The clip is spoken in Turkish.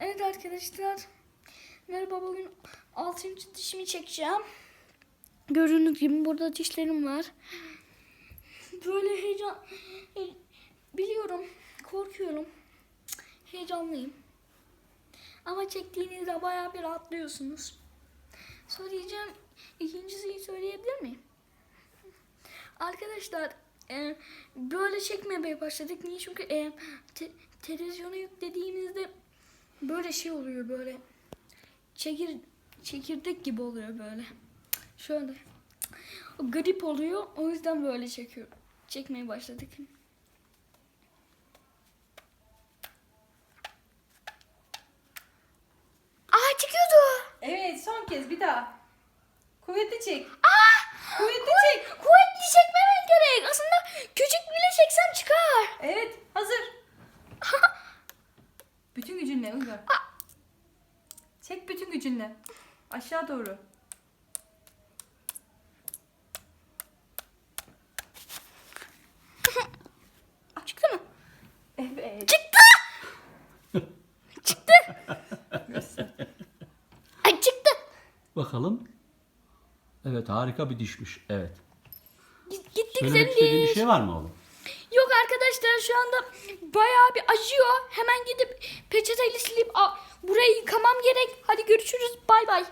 Evet arkadaşlar. Merhaba bugün 6. dişimi çekeceğim. Gördüğünüz gibi burada dişlerim var. Böyle heyecan... he- biliyorum. Korkuyorum. Heyecanlıyım. Ama çektiğinizde bayağı bir rahatlıyorsunuz. Söyleyeceğim. ikincisiyi söyleyebilir miyim? Arkadaşlar e, böyle çekmemeye başladık. Niye? Çünkü e, te- televizyona yüklediğinizde böyle şey oluyor böyle. Çekir çekirdek gibi oluyor böyle. Şöyle. O garip oluyor. O yüzden böyle çekiyor. Çekmeye başladık. Aa çıkıyordu. Evet son kez bir daha. Kuvvetli çek. Aa! Kuvvetli Bütün gücünle Uygar. Çek bütün gücünle. Aşağı doğru. Çıktı mı? Evet. Çıktı. çıktı. Ay çıktı. Bakalım. Evet harika bir dişmiş. Evet. Git- Gitti Söylemek güzel istediğin bir diş. şey var mı oğlum? Yok arkadaşlar şu anda bayağı bir acıyor. Yıkamam gerek. Hadi görüşürüz. Bay bay.